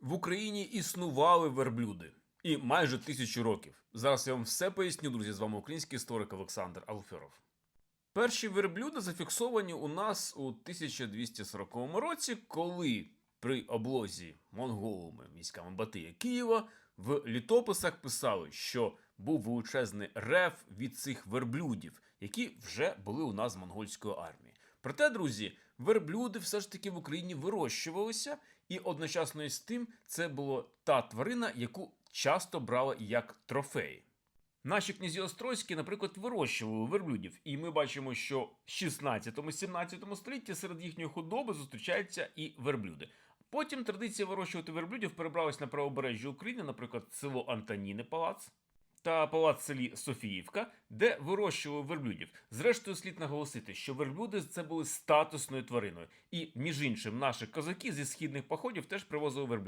В Україні існували верблюди і майже тисячу років. Зараз я вам все поясню, друзі. З вами український історик Олександр Алферов. Перші верблюди зафіксовані у нас у 1240 році, коли при облозі монголами військами Батия Києва в літописах писали, що був величезний рев від цих верблюдів, які вже були у нас монгольської армії. Проте, друзі, верблюди все ж таки в Україні вирощувалися, і одночасно із тим це була та тварина, яку часто брали як трофей. Наші князі Острозькі, наприклад, вирощували верблюдів, і ми бачимо, що в 16-17 столітті серед їхньої худоби зустрічаються і верблюди. Потім традиція вирощувати верблюдів перебралась на правобережжя України, наприклад, село Антоніни Палац та палац селі Софіївка, де вирощували верблюдів. Зрештою, слід наголосити, що верблюди це були статусною твариною, і між іншим, наші козаки зі східних походів теж привозили верблюдів.